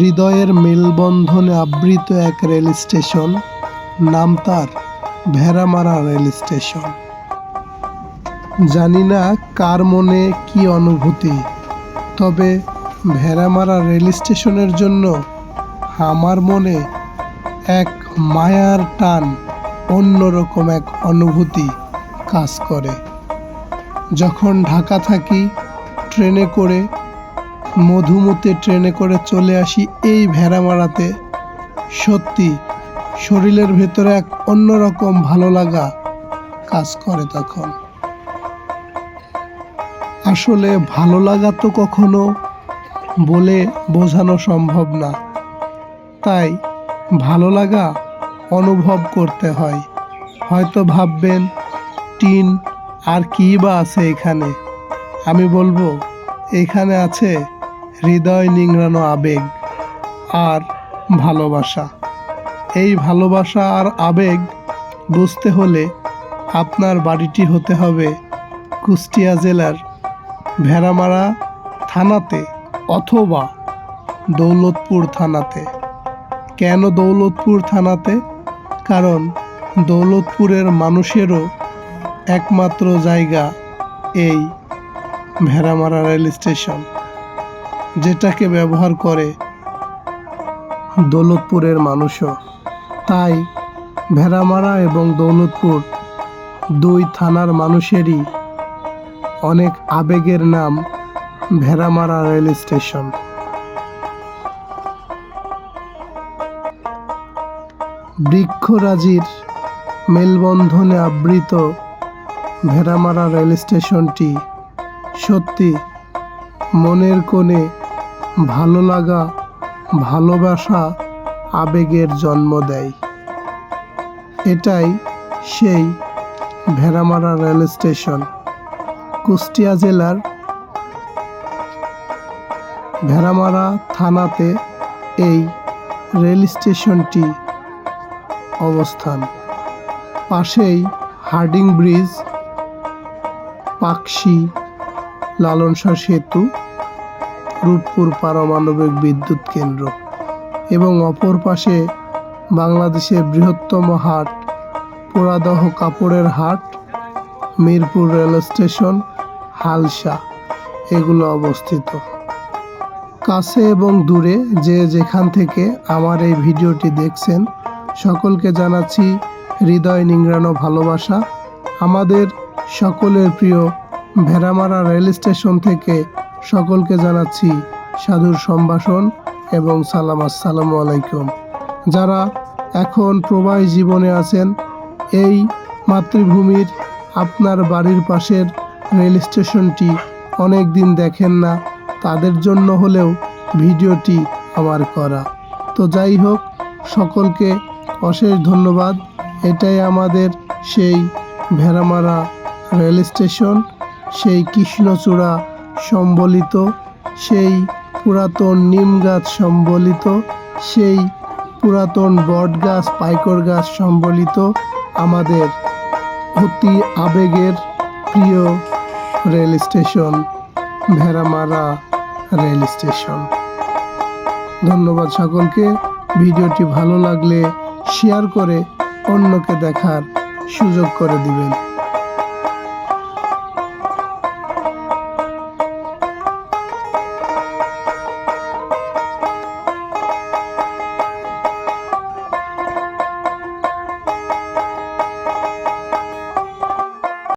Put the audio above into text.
হৃদয়ের মেলবন্ধনে আবৃত এক রেল স্টেশন, নাম তার ভেড়ামারা রেল স্টেশন। জানি না কার মনে কি অনুভূতি, তবে ভেড়ামারা রেল স্টেশনের জন্য আমার মনে এক মায়ার টান অন্যরকম এক অনুভূতি কাজ করে। যখন ঢাকা থাকি, ট্রেনে করে মধুমতে ট্রেনে করে চলে আসি এই ভেড়ামারাতে সত্যি, শরীরের ভেতরে এক অন্যরকম ভালো লাগা কাজ করে তখন। আসলে ভালো লাগা তো কখনো বলে বোঝানো সম্ভব না। তাই ভালো লাগা অনুভব করতে হয়। হয়তো ভাববেন, টিন আর কী বা আছে এখানে? আমি বলব, এখানে আছে হৃদয় নিংড়ানো আবেগ আর ভালোবাসা। এই ভালোবাসা আর আবেগ বুঝতে হলে আপনার বাড়িটি হতে হবে কুষ্টিয়া জেলার ভেড়ামারা থানাতে অথবা দৌলতপুর থানাতে। কেন দৌলতপুর থানাতে? কারণ দৌলতপুরের মানুষেরও একমাত্র জায়গা এই ভেড়ামারা রেল স্টেশন। যেটাকে ব্যবহার করে দৌলতপুরের মানুষও। তাই ভেড়ামারা এবং দৌলতপুর দুই থানার মানুষেরই অনেক আবেগের নাম ভেড়ামারা রেল স্টেশন। বৃক্ষরাজির মেলবন্ধনে আবৃত ভেড়ামারা রেল স্টেশনটি সত্যি মনের কোণে ভালো লাগা, ভালোবাসা আবেগের জন্ম দেয়। এটাই সেই ভেড়ামারা রেল স্টেশন, কুষ্টিয়া জেলার ভেড়ামারা থানাতে এই রেল স্টেশনটি অবস্থান। পাশেই হার্ডিং ব্রিজ, পাকশি লালনসা সেতু রূপপুর পারমাণবিক বিদ্যুৎ কেন্দ্র এবং অপর পাশে বাংলাদেশের বৃহত্তম হাট, পোড়াদহ কাপড়ের হাট, মিরপুর রেল স্টেশন, হালসা, এগুলো অবস্থিত। কাছে এবং দূরে যে যেখান থেকে আমার এই ভিডিওটি দেখছেন, সকলকে জানাচ্ছি হৃদয় নিংড়ানো ভালোবাসা। আমাদের সকলের প্রিয় ভেড়ামারা রেল স্টেশন থেকে সকলকে জানাচ্ছি সাধুর সম্ভাষণ এবং সালাম আসসালামু আলাইকুম। যারা এখন প্রবাহী জীবনে আছেন, এই মাতৃভূমির আপনার বাড়ির পাশের রেল স্টেশনটি অনেক দিন দেখেন না, তাদের জন্য হলেও ভিডিওটি আমার করা। তো যাই হোক, সকলকে অশেষ ধন্যবাদ। এটাই আমাদের সেই ভেড়ামারা রেল স্টেশন, সেই কৃষ্ণচূড়া সম্বলিত, সেই পুরাতন নিম গাছ সম্বলিত, সেই পুরাতন বট গাছ, পাইকর গাছ সম্বলিত আমাদের অতি আবেগের প্রিয় rail station, Bheramara rail station. ধন্যবাদ সকলকে। ভিডিওটি ভালো লাগলে শেয়ার করে অন্যকে দেখার সুযোগ করে দিবেন।